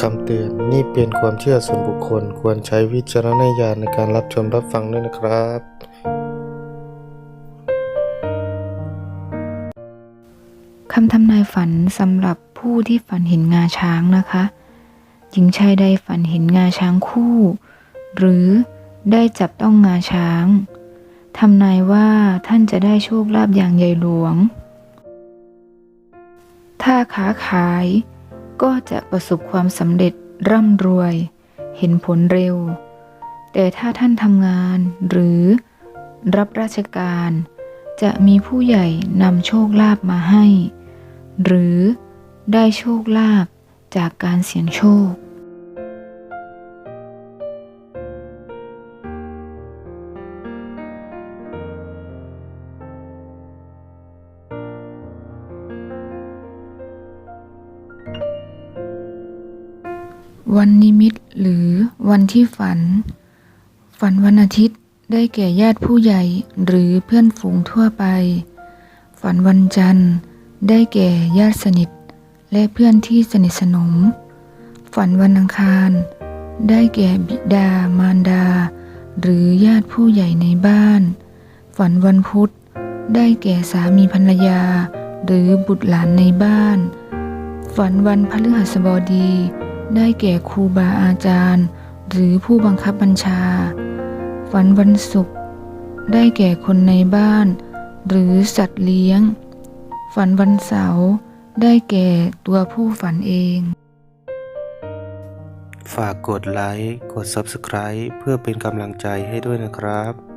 คำเตือน นี่เป็นความเชื่อส่วนบุคคล ควรใช้วิจารณญาณในการรับชมรับฟังด้วยนะครับ คำทำนายฝันสำหรับผู้ที่ฝันเห็นงาช้างนะคะ หญิงชายใดฝันเห็นงาช้างคู่ หรือได้จับต้องงาช้างทำนายว่าท่านจะได้โชคลาภอย่างใหญ่หลวง ถ้าค้าขาย ก็จะประสบความสำเร็จร่ำรวย เห็นผลเร็ว แต่ถ้าท่านทำงานหรือรับราชการ จะมีผู้ใหญ่นำโชคลาภมาให้ หรือได้โชคลาภจากการเสี่ยงโชค วันนิมิตหรือวันที่ฝัน ฝันวันอาทิตย์ได้แก่ญาติผู้ใหญ่หรือเพื่อนฝูงทั่วไป ฝันวันจันทร์ ได้แก่ญาติสนิท และเพื่อนที่สนิทสนม ฝันวันอังคาร ได้แก่บิดามารดา หรือญาติผู้ใหญ่ในบ้าน ฝันวันพุธ ได้แก่สามีภรรยา หรือบุตรหลานในบ้าน ฝันวันพฤหัสบดี ได้แก่ครูบาอาจารย์ หรือผู้บังคับบัญชา ฝันวันศุกร์ได้แก่คนในบ้าน หรือสัตว์เลี้ยง ฝันวันเสาร์ได้แก่ตัวผู้ฝันเอง ฝากกดไลค์ กด Subscribe เพื่อเป็นกำลังใจให้ด้วยนะครับ